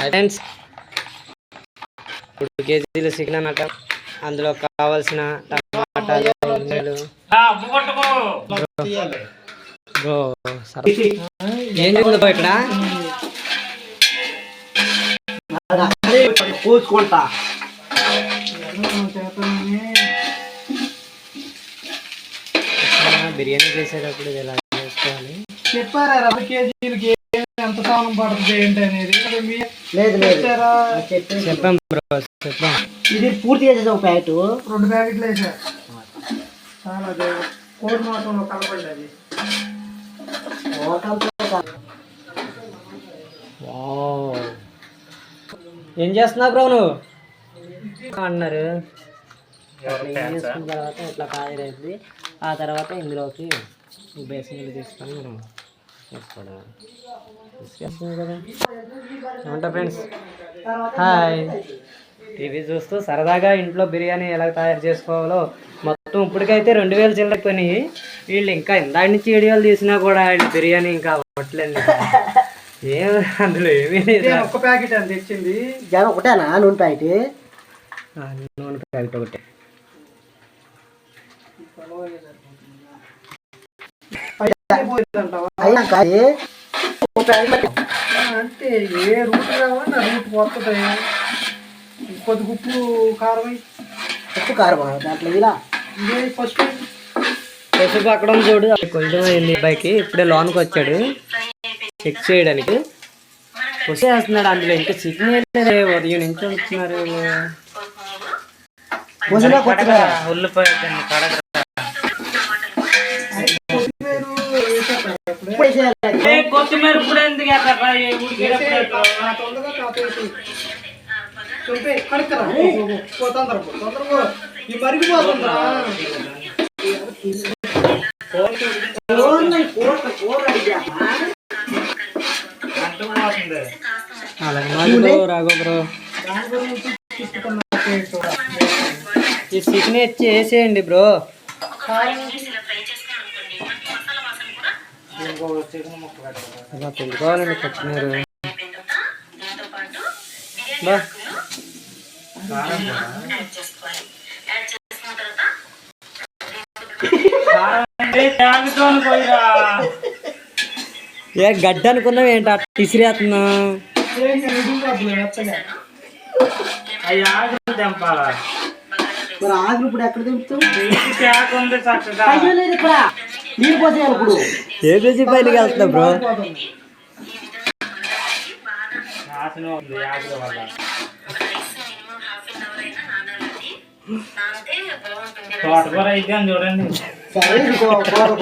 Friends ఇప్పుడు కేజీలు chicken అన్నట అందులో కావాల్సిన టమాటాలు ఉల్లిగడ్డలు. బ్రో సరే. ఏం జరిగింది ఇక్కడ కూర్చుకుంటా బిర్యానీ చేసేటప్పుడు ఇది ఎలా చేసుకోవాలి చెప్పారా రవి కేజీలకి ఏం ఎంత సానం పడుతుంది ఏంటి అనేది. లేదు లేదు. చెప్పాం బ్రో చెప్పాం. ఇది పూర్తి చేసేసాం ఒక ప్యాకెట్. రెండు ప్యాకెట్లు వేసా చాలా కోడి మాటంలో కలపండి అది. వావ్. ఏం చేస్తున్నావు బ్రో నువ్వు? అన్నారు. చేసుకున్న తర్వాత ఇట్లా కాయరైంది ఆ తర్వాత ఇందులోకి ఈ బేసన్ నీళ్ళు తీసుకొని మనం వేసుకోవడం తీసుకేస్తున్నాం కదా. ఏమంటా ఫ్రెండ్స్? హాయ్. టీవీ చూస్తూ సరదాగా ఇంట్లో బిర్యానీ ఎలా తయారు చేసుకోవాలో మొత్తం ఇప్పటికైతే రెండు వేలు చిల్లకపోయినాయి వీళ్ళు ఇంకా ఇందాడి నుంచి వీడియోలు తీసినా కూడా వీళ్ళు బిర్యానీ ఇంకా అవ్వట్లేదు. ఏం అందులో ఏమీ ఒక్క ప్యాకెట్ అని తెచ్చింది. జనం ఒకటేనా? నూనె ప్యాకెట్? ఆ, నూనె ప్యాకెట్ ఒకటి. అంటే ఏ రూట్ రూట్ కొద్ది ఉప్పు కారం. ఉప్పు కారం దాంట్లో ఇలా ఇదే ఫస్ట్ పసుపు అక్కడ చూడు. కొంచెం అయింది అబ్బాయికి ఇప్పుడే లోనికి వచ్చాడు. చెక్ చేయడానికి. పుష్ చేస్తున్నాడు అందులో. ఇంకా చికెన్ వేయలేదే ఉదయం నుంచి కొత్తగా ఉల్లిపాయ కడగ. కూడా. ఈ చికెన్ ఇచ్చి వేసేయండి బ్రో. అలా పెట్టుకోవాలండి కొత్తిమీర ఏ గడ్డ అనుకున్నావు ఏంటి? మెత్తగా మరి ఆకులు ఇప్పుడు ఎక్కడ దింపుతాం అయ్యో లేదు ఇక్కడ నీళ్ళు పోసేయాలి ఇప్పుడు వెళ్తున్నా బ్రో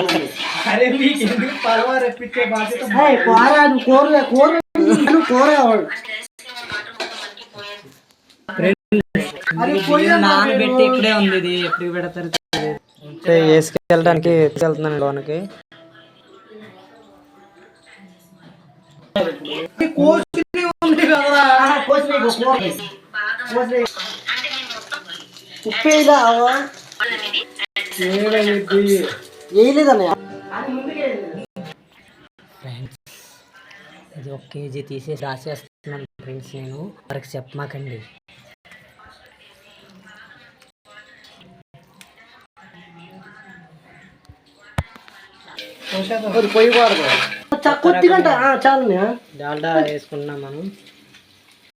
ఉంది. అరే మీకు ఎందుకు పరవా రెప్పించే బాధ్యత ఏయ్, కూర నువ్వు కూర కూర నువ్వు కూర అరే పోయి నానబెట్టి ఇక్కడే ఉంది ఇది ఎప్పుడు పెడతారు అయితే వేసుకెళ్ళడానికి తీసుకెళ్తున్నాను లోనికి. ఇది ఒక కేజీ తీసేసి రాసేస్తున్నాను ఫ్రెండ్స్ నేను. వరకు చెప్పమాకండి. అది పొయ్యి ఆ, చాలు. డాల్డా వేసుకున్నాం మనం